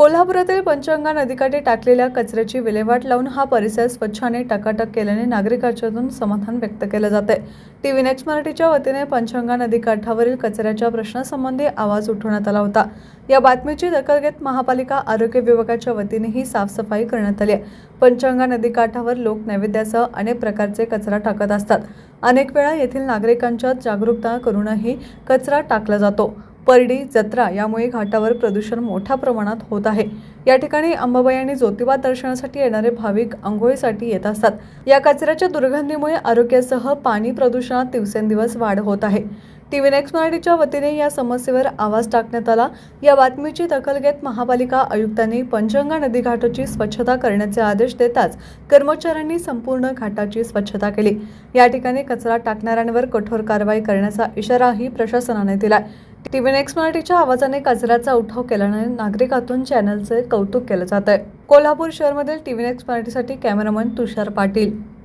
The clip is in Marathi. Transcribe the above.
कोल्हापुरातील पंचगंगा नदीकाठी टाकलेल्या कचऱ्याची विल्हेवाट लावून हा परिसर स्वच्छ आणि टकाटक केल्याने नागरिकांच्यातून समाधान व्यक्त केलं जात आहे टी व्ही नेक्स्ट मराठीच्या वतीने पंचगंगा नदीकाठावरील कचऱ्याच्या प्रश्नासंबंधी आवाज उठवण्यात आला होता. या बातमीची दखल घेत महापालिका आरोग्य विभागाच्या वतीने ही साफसफाई करण्यात आली आहे. पंचगंगा नदीकाठावर लोक नैवेद्यासह अनेक प्रकारचे कचरा टाकत असतात. अनेक वेळा येथील नागरिकांच्यात जागरूकता करूनही कचरा टाकला जातो. परडी जत्रा यामुळे घाटावर प्रदूषण मोठ्या प्रमाणात होत आहे. या ठिकाणी अंबाबाई आणि ज्योतिबा दर्शनासाठी येणारे भाविक आंघोळीसाठी येत असतात. या कचऱ्याच्या दुर्गंधीमुळे आरोग्यासह पाणी प्रदूषणात दिवसेंदिवस वाढ होत आहे. टीव्ही नेक्स्ट मराठीच्या वतीने या समस्येवर आवाज टाकण्यात आला. या बातमीची दखल घेत महापालिका आयुक्तांनी पंचगंगा नदी घाटाची स्वच्छता करण्याचे आदेश देताच कर्मचाऱ्यांनी संपूर्ण घाटाची स्वच्छता केली. या ठिकाणी कचरा टाकणाऱ्यांवर कठोर कारवाई करण्याचा इशाराही प्रशासनाने दिलाय. टीव्ही नेक्स्ट मराठीच्या आवाजाने कचऱ्याचा उठाव केल्याने नागरिकातून चॅनलचे कौतुक केलं जात आहे कोल्हापूर शहरमधील टीव्ही नेक्स्ट मराठीसाठी कॅमेरामन तुषार पाटील.